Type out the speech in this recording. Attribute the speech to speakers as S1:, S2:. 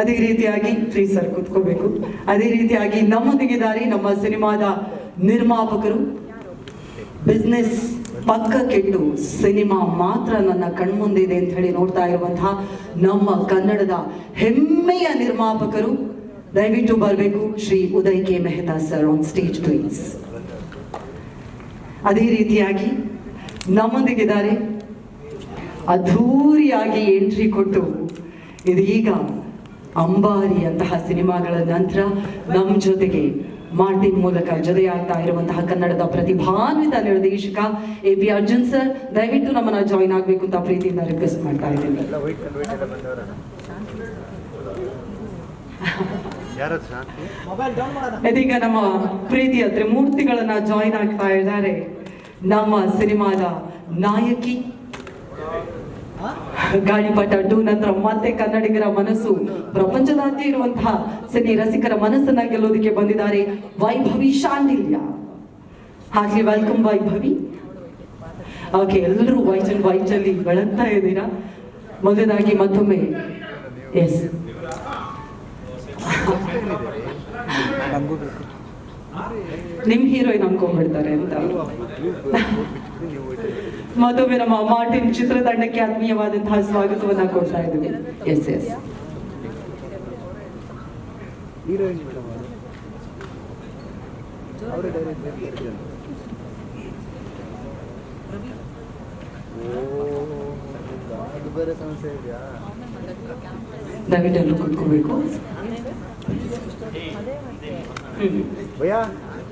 S1: ಅದೇ ರೀತಿಯಾಗಿ free sir ಕೂತ್ಕೋಬೇಕು. ಅದೇ ರೀತಿಯಾಗಿ ನಮ್ಮೊಂದಿಗಿದ್ದಾರೆ ನಮ್ಮ ಸಿನಿಮಾದ ನಿರ್ಮಾಪಕರು. ಬಿಸ್ನೆಸ್ ಪಕ್ಕ ಕೆಟ್ಟು ಸಿನಿಮಾ ಮಾತ್ರ ನನ್ನ ಕಣ್ಮುಂದಿದೆ ಅಂತ ಹೇಳಿ ನೋಡ್ತಾ ಇರುವಂತಹ ನಮ್ಮ ಕನ್ನಡದ ಹೆಮ್ಮೆಯ ನಿರ್ಮಾಪಕರು. ದಯವಿಟ್ಟು ಬರಬೇಕು. Shri Uday K Mehta sir on stage please ಅದೇ ರೀತಿಯಾಗಿ ನಮ್ಮೊಂದಿಗಿದ್ದಾರೆ ಅದ್ಧೂರಿಯಾಗಿ ಎಂಟ್ರಿ ಕೊಟ್ಟು ಇದೀಗ ಅಂಬಾರಿ ಅಂತಹ ಸಿನಿಮಾಗಳ ನಂತರ ನಮ್ಮ ಜೊತೆಗೆ ಮಾರ್ಟಿನ್ ಮೂಲಕ ಜೊತೆಯಾಗ್ತಾ ಇರುವಂತಹ ಕನ್ನಡದ ಪ್ರತಿಭಾನ್ವಿತ ನಿರ್ದೇಶಕ ಎ ಪಿ ಅರ್ಜುನ್ ಸರ್ ದಯವಿಟ್ಟು ನಮ್ಮನ್ನ ಜಾಯಿನ್ ಆಗಬೇಕು ಅಂತ ಪ್ರೀತಿಯಿಂದ ರಿಕ್ವೆಸ್ಟ್ ಮಾಡ್ತಾ ಇದ್ದೀನಿ. ಇದೀಗ ನಮ್ಮ ಪ್ರೀತಿಯ ತ್ರಿಮೂರ್ತಿಗಳನ್ನ ಜಾಯಿನ್ ಆಗ್ತಾ ಇದ್ದಾರೆ. ನಮ್ಮ ಸಿನಿಮಾದ ನಾಯಕಿ. ಗಾಳಿಪಟ ಟೂ ನಂತರ ಮತ್ತೆ ಕನ್ನಡಿಗರ ಮನಸ್ಸು ಪ್ರಪಂಚದಾದ್ಯ ಇರುವಂತಹ ಸಿನಿ ರಸಿಕರ ಮನಸ್ಸನ್ನ ಗೆಲ್ಲೋದಕ್ಕೆ ಬಂದಿದ್ದಾರೆ ವೈಭವಿ ಶಾಂಡಿಲ್ಯ. ಹಾಗೆ ವೆಲ್ಕಮ್ ವೈಭವಿ. ಓಕೆ ಎಲ್ಲರೂ ವೈಟ್ ಅಂಡ್ ವೈಟ್ ಅಲ್ಲಿ ಬೆಳಗ್ತಾ ಇದ್ದೀರಾ? ಮೊದಲಾಗಿ ಮತ್ತೊಮ್ಮೆ ಎಸ್ ನಿಮ್ ಹೀರೋಯಿನ್ ಅನ್ಕೊಂಡ್ಬಿಡ್ತಾರೆ ಅಂತ. ಮತ್ತೊಮ್ಮೆ ನಮ್ಮ ಮಾರ್ಟಿನ್ ಚಿತ್ರತಂಡಕ್ಕೆ ಆತ್ಮೀಯವಾದಂತಹ ಸ್ವಾಗತವನ್ನ ಕೊಡ್ತಾ ಇದ್ದೀವಿ. S S
S2: heroine madam
S1: 不
S2: 要。